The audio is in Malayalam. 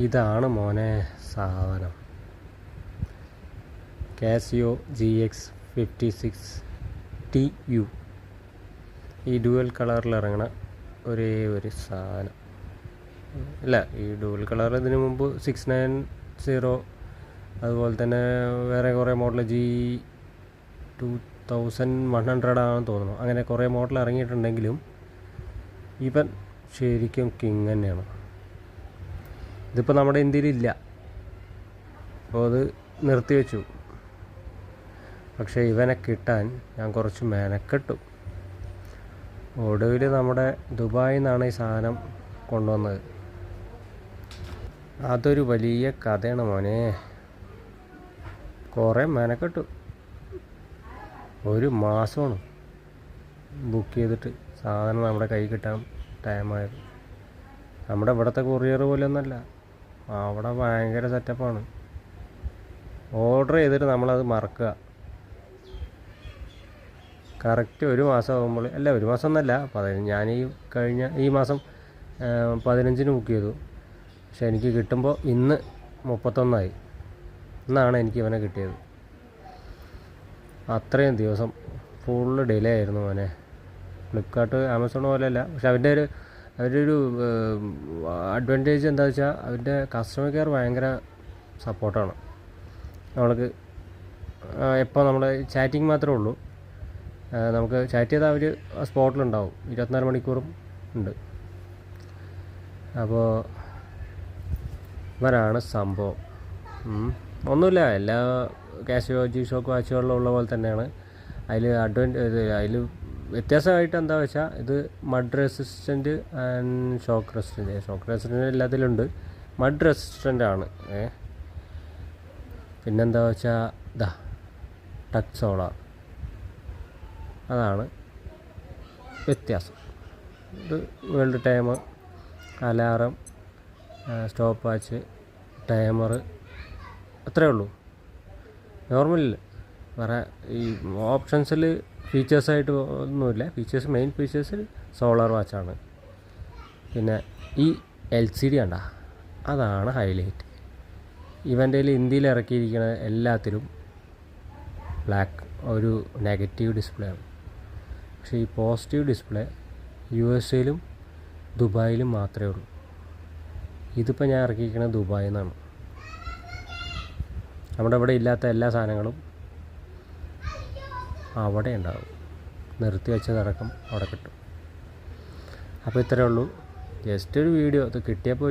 ഇതാണ് മോനെ സാധനം. Casio G X fifty six T U ഈ ഡുവൽ കളറിൽ ഇറങ്ങണ ഒരേ ഒരു സാധനം. ഇല്ല ഈ ഡുവൽ കളർ ഇതിനു മുമ്പ് സിക്സ് നയൻ സീറോ അതുപോലെ തന്നെ വേറെ കുറേ model G two thousand one hundred ആണെന്ന് തോന്നുന്നു. അങ്ങനെ കുറേ മോഡൽ ഇറങ്ങിയിട്ടുണ്ടെങ്കിലും ഇവൻ ശരിക്കും കിങ് തന്നെയാണ്. ഇതിപ്പോൾ നമ്മുടെ ഇന്ത്യയിലില്ല. അപ്പോൾ അത് നിർത്തിവെച്ചു പക്ഷേ ഇവനെ കിട്ടാൻ ഞാൻ കുറച്ച് മെനക്കെട്ടു. ഒടുവിൽ നമ്മുടെ ദുബായിൽ നിന്നാണ് ഈ സാധനം കൊണ്ടുവന്നത്. അതൊരു വലിയ കഥയാണ് മോനെ. കുറേ മെനക്കെട്ടു. ഒരു മാസമാണ് ബുക്ക് ചെയ്തിട്ട് സാധനം നമ്മുടെ കൈ കിട്ടാൻ ടൈമായത് നമ്മുടെ ഇവിടുത്തെ കൊറിയർ പോലെയൊന്നുമല്ല. അവിടെ ഭയങ്കര സെറ്റപ്പാണ്. ഓർഡർ ചെയ്തിട്ട് നമ്മളത് മറക്കുക. കറക്റ്റ് ഒരു മാസം ആകുമ്പോൾ അല്ല ഒരു മാസം ഒന്നല്ല പതിനഞ്ച് ഞാൻ ഈ കഴിഞ്ഞ ഈ മാസം പതിനഞ്ചിന് ബുക്ക് ചെയ്തു. പക്ഷെ എനിക്ക് കിട്ടുമ്പോൾ ഇന്ന് മുപ്പത്തൊന്നായി. ഇന്നാണ് എനിക്ക് ഇവനെ കിട്ടിയത്. അത്രയും ദിവസം ഫുള്ള് ഡിലേ ആയിരുന്നു മോനെ. ഫ്ലിപ്കാർട്ട് ആമസോൺ പോലെയല്ല. പക്ഷെ അവന്റെ ഒരു അവരുടെ അഡ്വാന്റേജ് എന്താ വെച്ചാൽ അവരുടെ കസ്റ്റമർ കെയർ ഭയങ്കര സപ്പോർട്ടാണ് നമ്മൾക്ക് എപ്പോൾ നമ്മൾ ചാറ്റിങ് മാത്രമേ ഉള്ളൂ. നമുക്ക് ചാറ്റ് ചെയ്താൽ അവർ സ്പോട്ടിലുണ്ടാവും ഇരുപത്തിനാല് മണിക്കൂറും ഉണ്ട്. അപ്പോൾ ഇവരാണ് സംഭവം. ഒന്നുമില്ല എല്ലാ ജി ഷോക്ക് വാച്ചുകളിലും ഉള്ള പോലെ തന്നെയാണ്. അതിൽ അഡ്വൻ അതിൽ വ്യത്യാസമായിട്ട് എന്താ വെച്ചാൽ ഇത് mud resistant and shock resistant shock resistant എല്ലാത്തിലുണ്ട്. Mud resistant ആണ്. ഏ പിന്നെന്താ വെച്ചാൽ ഇതാ ടച്ച് സോളാർ അതാണ് വ്യത്യാസം. ഇത് world time alarm stop watch timer അത്രേ ഉള്ളൂ. നോർമലിൽ വേറെ ഈ ഓപ്ഷൻസിൽ ഫീച്ചേഴ്സായിട്ട് ഒന്നുമില്ല. ഫീച്ചേഴ്സ് മെയിൻ ഫീച്ചേഴ്സ് സോളാർ വാച്ചാണ്. പിന്നെ ഈ എൽ സി ഡി കണ്ട? അതാണ് ഹൈലൈറ്റ്. ഇവന്റെ ഇന്ത്യയിൽ ഇറക്കിയിരിക്കുന്ന എല്ലാത്തിലും ബ്ലാക്ക് ഒരു നെഗറ്റീവ് ഡിസ്പ്ലേ ആണ്. പക്ഷേ ഈ പോസിറ്റീവ് ഡിസ്പ്ലേ യു എസ് എയിലും ദുബായിലും മാത്രമേ ഉള്ളൂ. ഇതിപ്പോൾ ഞാൻ ഇറക്കിയിരിക്കുന്നത് ദുബായിൽ നിന്നാണ് നമ്മുടെ ഇവിടെ ഇല്ലാത്ത എല്ലാ സാധനങ്ങളും അവിടെ ഉണ്ടാവും നിർത്തി വെച്ചതടക്കം അവിടെ കിട്ടും. അപ്പോൾ ഇത്രയേ ഉള്ളൂ. ജസ്റ്റ് ഒരു വീഡിയോ. അത് കിട്ടിയപ്പോൾ